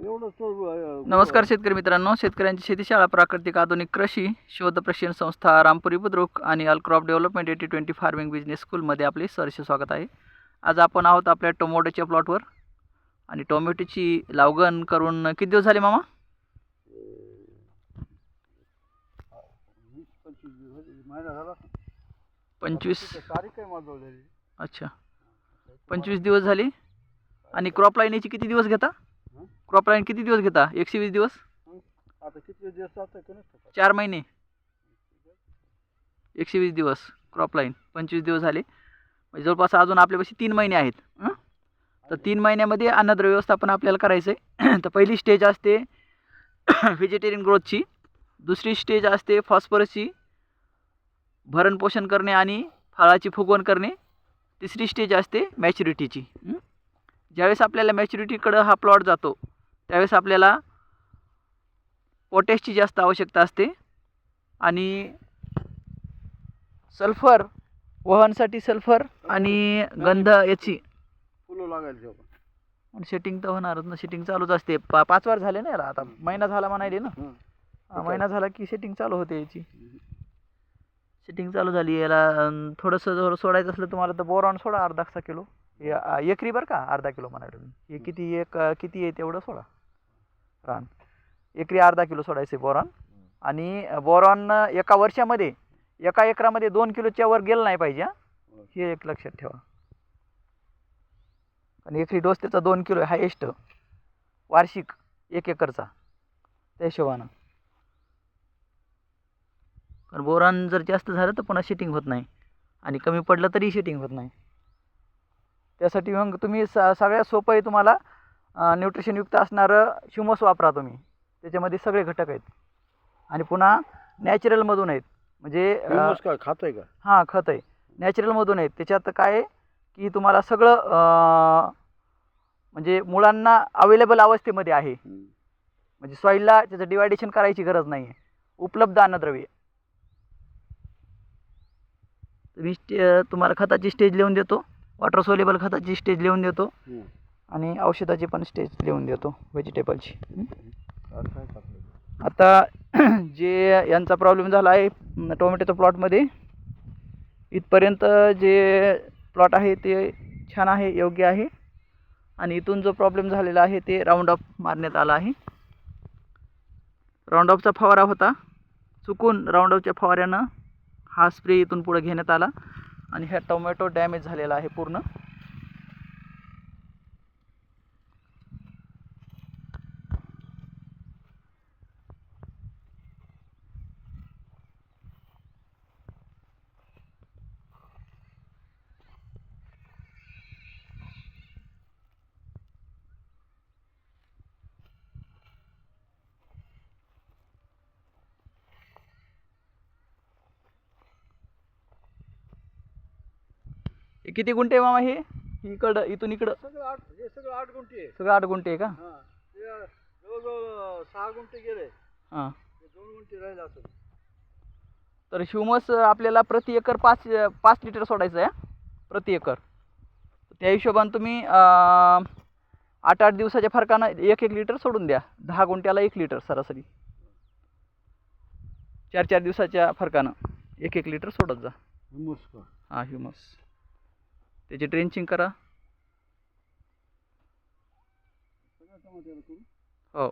नमस्कार शेतकरी मित्रांनो. शेतकऱ्यांची शेतीशाळा प्राकृतिक आधुनिक कृषी शोध प्रशिक्षण संस्था रामपुरी बुद्रुक आणि अलक्रॉप development eighty twenty farming business स्कूलमध्ये आपले सहर्ष स्वागत आहे. आज आपण आहोत आपल्या टोमॅटोच्या प्लॉटवर. आणि टोमॅटोची लावगण करून किती दिवस झाले मामा? वीस पंचवीस अच्छा. पंचवीस दिवस झाले. आणि क्रॉप लाईनीचे किती दिवस घेता? क्रॉप लाईन किती दिवस घेता? एकशे वीस दिवस? आता किती दिवस. चार महिने. एकशे वीस दिवस क्रॉप लाईन पंचवीस दिवस झाले. म्हणजे जवळपास अजून आपल्यापाशी तीन महिने आहेत? तर तीन महिन्यामध्ये अन्नद्रव्य व्यवस्थापन आपल्याला करायचं आहे तर पहिली स्टेज असते व्हेजिटेरियन ग्रोथची दुसरी स्टेज असते फॉस्फरसची भरण पोषण करणे आणि फळाची फुगवण करणे. तिसरी स्टेज असते मॅच्युरिटीची? ज्यावेळेस आपल्याला मॅच्युरिटीकडं हा प्लॉट जातो त्यावेळेस आपल्याला पोटॅशची जास्त आवश्यकता असते. आणि सल्फर वहनसाठी सल्फर आणि गंध याची. फुलं लागायला आणि सेटिंग तर होणारच ना. सेटिंग चालूच असते. पा पाच वार झाले ना याला. आता महिना झाला म्हणायले ना. महिना झाला की सेटिंग चालू होते याची. सेटिंग चालू झाली. याला थोडंसं जर सोडायचं असलं तुम्हाला तर बोरॉन सोडा अर्धा किलो. एकरी बरं का अर्धा किलो म्हणा तुम्ही. हे किती एक किती आहे तेवढं सोडा. रान. एकरी अर्धा किलो सोडायचे बोरॉन. आणि बोरॉन एका वर्षामध्ये एका एकरामध्ये दोन किलोच्या वर गेलं नाही पाहिजे हे. एक लक्षात ठेवा. आणि एकरी डोस त्याचा दोन किलो हायेस्ट. वार्षिक एक एकरचा. त्या हिशोबानं. कारण बोरान जर जास्त झालं तर पुन्हा शिटिंग होत नाही. आणि कमी पडलं तरी शिटिंग होत नाही. त्यासाठी मग तुम्ही स सगळ्यात सोपं आहे तुम्हाला न्यूट्रिशनयुक्त असणारं शिमोस वापरा तुम्ही. त्याच्यामध्ये सगळे घटक आहेत. आणि पुन्हा नॅचरलमधून आहेत. म्हणजे ह्युमस काय खातंय का? हां खत आहे. नॅचरलमधून आहेत. त्याच्यात काय आहे की तुम्हाला सगळं म्हणजे मुळांना अवेलेबल अवस्थेमध्ये आहे. म्हणजे सॉईलला त्याचं डिवायडेशन करायची गरज नाही आहे उपलब्ध अन्नद्रव्य. मी तुम्हाला खताची स्टेज लिहून देतो. वॉटर सोलेबल खताची स्टेज लिहून देतो. आणि औषधाची पण स्टेज लिहून देतो व्हेजिटेबलची? आता जे यांचा प्रॉब्लेम झाला आहे टोमॅटोच्या प्लॉटमध्ये इथपर्यंत जे प्लॉट आहे ते छान आहे योग्य आहे. आणि इथून जो प्रॉब्लेम झालेला आहे ते राऊंड ऑफ मारण्यात आला आहे. राऊंड ऑफचा फवारा होता. चुकून राऊंड ऑफच्या फवाऱ्यानं हा स्प्रे इथून पुढे घेण्यात आला. आणि ह्या टोमॅटो डॅमेज झालेला आहे पूर्ण. किती गुंठे आहे मामा हे? इकडं इथून इकडं. सगळं आठ हे सगळं आठ गुंठे आहे. सगळं आठ गुंठे आहे का? हां. ते जवळजवळ सहा गुंठे गेले. हां. ते दोन गुंठे राहिले असेल तर ह्युमस आपल्याला प्रति एकर पाच पाच लिटर सोडायचं आहे? प्रति एकर. त्या हिशोबाने तुम्ही आठ आठ दिवसाच्या फरकानं एक एक लिटर सोडून द्या. दहा गुंठ्याला एक लिटर सरासरी. चार चार दिवसाच्या फरकानं एक एक लिटर सोडत जा. ह्युमस का? हां ह्युमस. त्याची ड्रेंचिंग करा. हो.